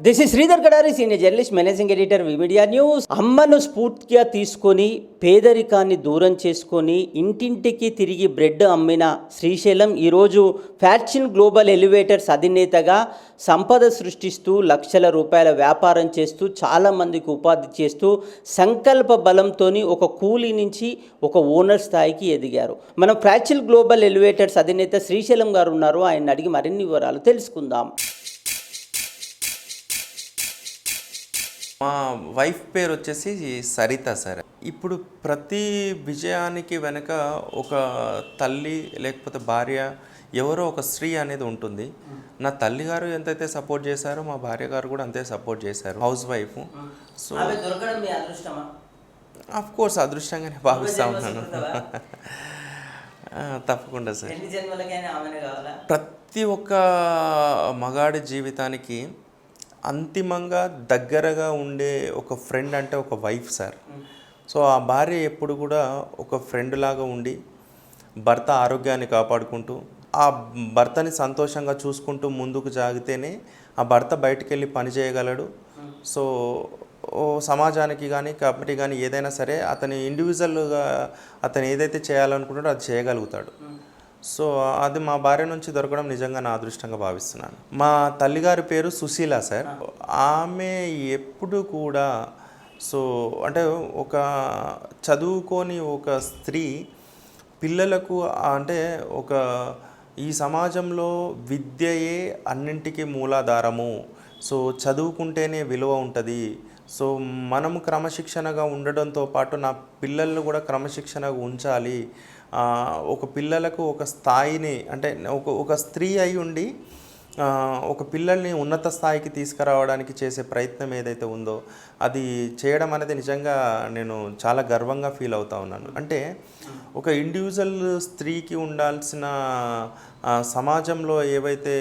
This is Sridhar Kadari senior journalist managing editor V Media news అమ్మను స్ఫూర్తిగా తీసుకొని పేదరికాన్ని దూరం చేసుకొని ఇంటింటికి తిరిగి బ్రెడ్ అమ్మిన శ్రీశైలం ఈరోజు ఫ్యాషన్ గ్లోబల్ ఎలివేటర్స్ అధినేతగా సంపద సృష్టిస్తూ లక్షల రూపాయల వ్యాపారం చేస్తూ చాలామందికి ఉపాధి చేస్తూ సంకల్ప బలంతో ఒక కూలీ నుంచి ఒక ఓనర్ స్థాయికి ఎదిగారు. మనం ఫ్యాక్షన్ గ్లోబల్ ఎలివేటర్స్ అధినేత శ్రీశైలం గారు ఉన్నారు. ఆయన అడిగి మరిన్ని వివరాలు తెలుసుకుందాం. మా వైఫ్ పేరు వచ్చేసి సరిత సార్. ఇప్పుడు ప్రతి విజయానికి వెనక ఒక తల్లి లేకపోతే భార్య ఎవరో ఒక స్త్రీ అనేది ఉంటుంది. నా తల్లి గారు ఎంతైతే సపోర్ట్ చేశారో మా భార్య గారు కూడా అంతే సపోర్ట్ చేశారు house wife. So of course అదృష్టంగానే భావిస్తా ఉన్నాను. తప్పకుండా సార్. ప్రతి ఒక్క మగాడి జీవితానికి అంతిమంగా దగ్గరగా ఉండే ఒక ఫ్రెండ్ అంటే ఒక వైఫ్ సార్ సో ఆ భార్య ఎప్పుడు కూడా ఒక ఫ్రెండ్ లాగా ఉండి భర్త ఆరోగ్యాన్ని కాపాడుకుంటూ ఆ భర్తని సంతోషంగా చూసుకుంటూ ముందుకు జాగితేనే ఆ భర్త బయటికి వెళ్ళి పని చేయగలడు. సో ఓ సమాజానికి కానీ కంపెనీ కానీ ఏదైనా సరే అతని ఇండివిజువల్గా అతను ఏదైతే చేయాలనుకుంటాడో అది చేయగలుగుతాడు. సో అది మా భార్య నుంచి దొరకడం నిజంగా నా అదృష్టంగా భావిస్తున్నాను. మా తల్లిగారి పేరు సుశీల సార్. ఆమె ఎప్పుడు కూడా సో అంటే ఒక చదువుకొని ఒక స్త్రీ పిల్లలకు అంటే ఒక ఈ సమాజంలో విద్యయే అన్నింటికీ మూలాధారము. సో చదువుకుంటేనే విలువ ఉంటుంది. సో మనము క్రమశిక్షణగా ఉండడంతో పాటు నా పిల్లలను కూడా క్రమశిక్షణగా ఉంచాలి. ఒక పిల్లలకు ఒక స్థాయిని అంటే ఒక ఒక స్త్రీ అయి ఉండి ఒక పిల్లల్ని ఉన్నత స్థాయికి తీసుకురావడానికి చేసే ప్రయత్నం ఏదైతే ఉందో అది చేయడం అనేది నిజంగా నేను చాలా గర్వంగా ఫీల్ అవుతా ఉన్నాను. అంటే ఒక ఇండివిజువల్ స్త్రీకి ఉండాల్సిన సమాజంలో ఏవైతే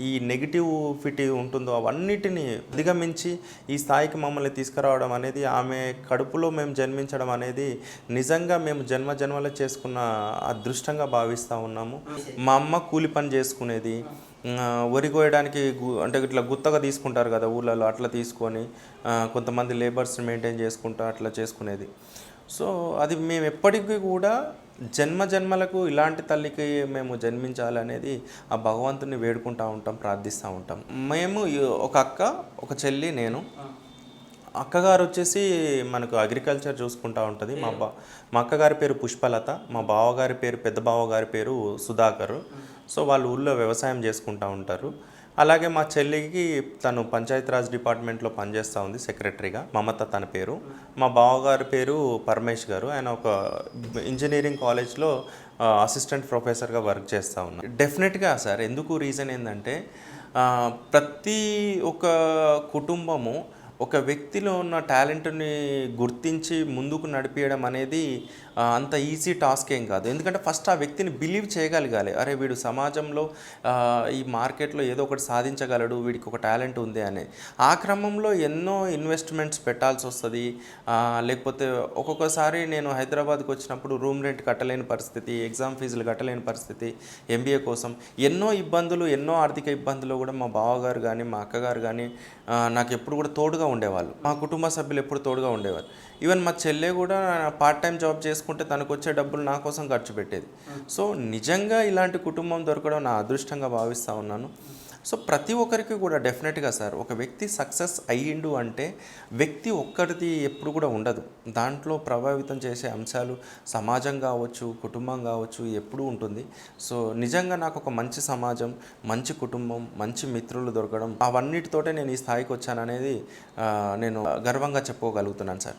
ఈ నెగిటివ్ ఫిట్ ఉంటుందో అవన్నిటిని అధిగమించి ఈ స్థాయికి మమ్మల్ని తీసుకురావడం అనేది ఆమె కడుపులో మేము జన్మించడం అనేది నిజంగా మేము జన్మ జన్మలో చేసుకున్న అదృష్టంగా భావిస్తూ ఉన్నాము. మా అమ్మ కూలి పని చేసుకునేది వరి కోయడానికి గు- అంటే ఇట్లా గుత్తగా తీసుకుంటారు కదా ఊళ్ళలో అట్లా తీసుకొని కొంతమంది లేబర్స్ని మెయింటైన్ చేసుకుంటూ అట్లా చేసుకునేది. సో అది మేము ఎప్పటికీ కూడా జన్మ జన్మలకు ఇలాంటి తల్లికి మేము జన్మించాలనేది ఆ భగవంతుని వేడుకుంటూ ఉంటాం ప్రార్థిస్తూ ఉంటాం. మేము ఒక అక్క ఒక చెల్లి నేను. అక్కగారు వచ్చేసి మనకు అగ్రికల్చర్ చూసుకుంటా ఉంటుంది. మా బా మా అక్కగారి పేరు పుష్పలత మా బావగారి పేరు పెద్ద బావగారి పేరు సుధాకర్. సో వాళ్ళు ఊళ్ళో వ్యవసాయం చేసుకుంటూ ఉంటారు. అలాగే మా చెల్లికి తను పంచాయతీరాజ్ డిపార్ట్మెంట్లో పనిచేస్తూ ఉంది సెక్రటరీగా మమత తన పేరు. మా బావగారి పేరు పరమేష్ గారు. ఆయన ఒక ఇంజనీరింగ్ కాలేజ్లో అసిస్టెంట్ ప్రొఫెసర్గా వర్క్ చేస్తూ ఉన్నారు. డెఫినెట్గా సార్ ఎందుకు రీజన్ ఏంటంటే ప్రతి ఒక్క కుటుంబము ఒక వ్యక్తిలో ఉన్న టాలెంట్ని గుర్తించి ముందుకు నడిపించడం అనేది అంత ఈజీ టాస్క్ ఏం కాదు. ఎందుకంటే ఫస్ట్ ఆ వ్యక్తిని బిలీవ్ చేయగలగాలి. అరే వీడు సమాజంలో ఈ మార్కెట్లో ఏదో ఒకటి సాధించగలడు వీడికి ఒక టాలెంట్ ఉంది అని. ఆ క్రమంలో ఎన్నో ఇన్వెస్ట్మెంట్స్ పెట్టాల్సి వస్తుంది. లేకపోతే ఒక్కొక్కసారి నేను హైదరాబాద్కి వచ్చినప్పుడు రూమ్ రెంట్ కట్టలేని పరిస్థితి ఎగ్జామ్ ఫీజులు కట్టలేని పరిస్థితి ఎంబీఏ కోసం ఎన్నో ఇబ్బందులు ఎన్నో ఆర్థిక ఇబ్బందులు కూడా మా బావగారు కానీ మా అక్కగారు కానీ నాకు ఎప్పుడు కూడా తోడుగా ఉండేవాళ్ళు. మా కుటుంబ సభ్యులు ఎప్పుడు తోడుగా ఉండేవారు. ఈవెన్ మా చెల్లె కూడా పార్ట్ టైం జాబ్ చేసుకుంటే తనకు వచ్చే డబ్బులు నా కోసం ఖర్చు పెట్టేది. సో నిజంగా ఇలాంటి కుటుంబం దొరకడం నా అదృష్టంగా భావిస్తూ ఉన్నాను. సో ప్రతి ఒక్కరికి కూడా డెఫినెట్గా సార్ ఒక వ్యక్తి సక్సెస్ అయ్యిండు అంటే వ్యక్తి ఒక్కరిది ఎప్పుడు కూడా ఉండదు. దాంట్లో ప్రభావితం చేసే అంశాలు సమాజం కావచ్చు కుటుంబం కావచ్చు ఎప్పుడూ ఉంటుంది. సో నిజంగా నాకు ఒక మంచి సమాజం మంచి కుటుంబం మంచి మిత్రులు దొరకడం అవన్నిటితోటే నేను ఈ స్థాయికి వచ్చాననేది నేను గర్వంగా చెప్పుకోగలుగుతున్నాను సార్.